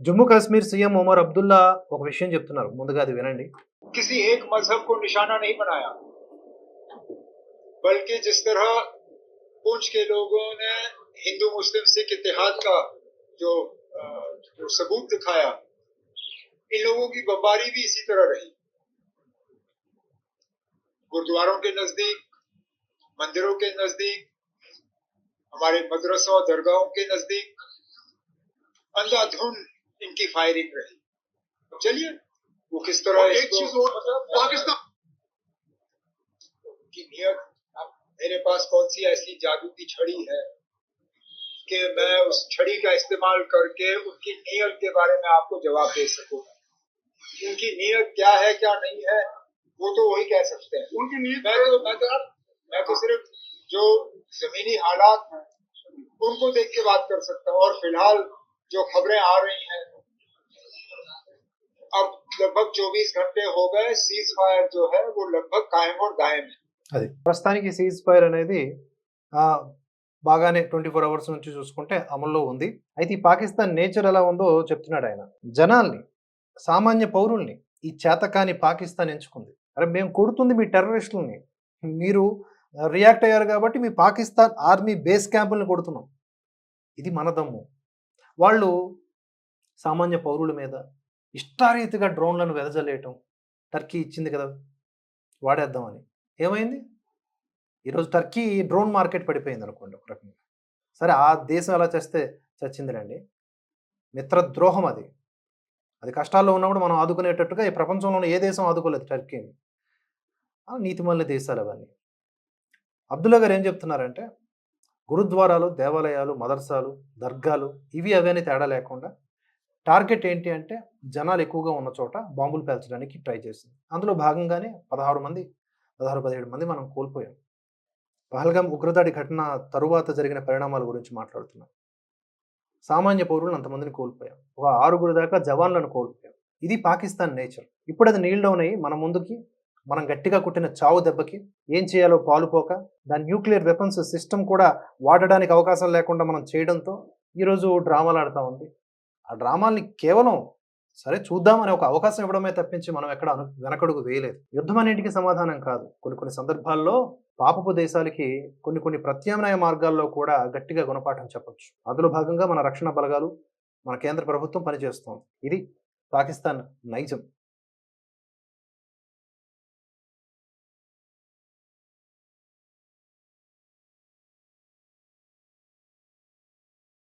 Jammu Kashmir CM Omar Abdullah ఒక విషయం చెప్తున్నారు ముందుగా అది వినండి किसी एक मजहब को निशाना नहीं बनाया बल्कि जिस तरह पूंछ के लोगों ने हिंदू मुस्लिम सिख इतिहाद का जो, अ, जो सबूत दिखाया इन लोगों की बमबारी भी इसी तरह रही गुरुद्वारों के नजदीक मंदिरों के नजदीक हमारे मदरसों और दरगाहों के नजदीक अंधाधुंध इनकी फायरिंग रही। चलिए वो किस तरह और एक चीज़ और पाकिस्तान की नियत मेरे पास कौन सी ऐसी जादू की छड़ी है कि मैं उस छड़ी का इस्तेमाल करके उनकी नियत के बारे में आपको जवाब दे सकूँ? उनकी नियत क्या है क्या नहीं है वो तो वही कह सकते हैं। उनकी नीयत मैं तो मैं तो मैं तो सिर्फ़ जो जमीनी हालात हैं उनको देख के बात कर सकता हूँ। और फ़िलहाल जो खबरें आ रही हैं अब लगभग 24 घंटे हो गए सीज फायर जो है वो लगभग कायम और दायम है అది ప్రస్తుతానికి సీజ్ ఫైర్ అనేది ఆ, బాగానే ట్వంటీ ఫోర్ అవర్స్ నుంచి చూసుకుంటే అమల్లో ఉంది అయితే ఈ పాకిస్తాన్ నేచర్ ఎలా ఉందో చెప్తున్నాడు ఆయన జనాల్ని సామాన్య పౌరుల్ని ఈ చేతకాని పాకిస్తాన్ ఎంచుకుంది అరే మేము కొడుతుంది మీ టెర్రరిస్టులని మీరు రియాక్ట్ అయ్యారు కాబట్టి మీ పాకిస్తాన్ ఆర్మీ బేస్ క్యాంపుల్ని కొడుతున్నాం ఇది మన దమ్ము వాళ్ళు సామాన్య పౌరుల మీద ఇష్టారీతిగా డ్రోన్లను వెదజల్లేయటం. టర్కీ ఇచ్చింది కదా వాడేద్దామని. ఏమైంది? ఈరోజు టర్కీ డ్రోన్ మార్కెట్ పడిపోయింది అనుకోండి ఒక రకంగా. సరే ఆ దేశం ఎలా చేస్తే చచ్చిందిలేండి. మిత్రద్రోహం అది. అది కష్టాల్లో ఉన్నప్పుడు మనం ఆదుకునేటట్టుగా ఈ ప్రపంచంలోనే ఏ దేశం ఆదుకోలేదు టర్కీని. నీతిమల్ల దేశాలు అవన్నీ. అబ్దుల్లా గారు ఏం చెప్తున్నారంటే గురుద్వారాలు దేవాలయాలు మదర్సాలు దర్గాలు ఇవి అవన్నీ తేడా లేకుండా టార్గెట్ ఏంటి అంటే జనాలు ఎక్కువగా ఉన్న చోట బాంబులు పేల్చడానికి ట్రై చేసింది. అందులో భాగంగానే పదహారు మంది పదహారు పదిహేడు మంది మనం కోల్పోయాం. పహల్గాం ఉగ్రదాడి ఘటన తరువాత జరిగిన పరిణామాల గురించి మాట్లాడుతున్నాం. సామాన్య పౌరులు అంతమందిని కోల్పోయాం. ఒక ఆరుగురు దాకా జవాన్లను కోల్పోయాం. ఇది పాకిస్తాన్ నేచర్. ఇప్పుడు అది నీల్ డౌన్ అయ్యి మన ముందుకి మనం గట్టిగా కుట్టిన చావు దెబ్బకి ఏం చేయాలో పాలుపోక దాని న్యూక్లియర్ వెపన్స్ సిస్టమ్ కూడా వాడడానికి అవకాశం లేకుండా మనం చేయడంతో ఈరోజు డ్రామాలు ఆడుతూ ఉంది. ఆ డ్రామాల్ని కేవలం సరే చూద్దామని ఒక అవకాశం ఇవ్వడమే తప్పించి మనం ఎక్కడ అను వెనకడుగు వేయలేదు. యుద్ధం అన్నింటికి సమాధానం కాదు. కొన్ని కొన్ని సందర్భాల్లో పాపపు దేశాలకి కొన్ని కొన్ని ప్రత్యామ్నాయ మార్గాల్లో కూడా గట్టిగా గుణపాఠం చెప్పొచ్చు. అందులో భాగంగా మన రక్షణ బలగాలు మన కేంద్ర ప్రభుత్వం పనిచేస్తోంది. ఇది పాకిస్తాన్ నైజం.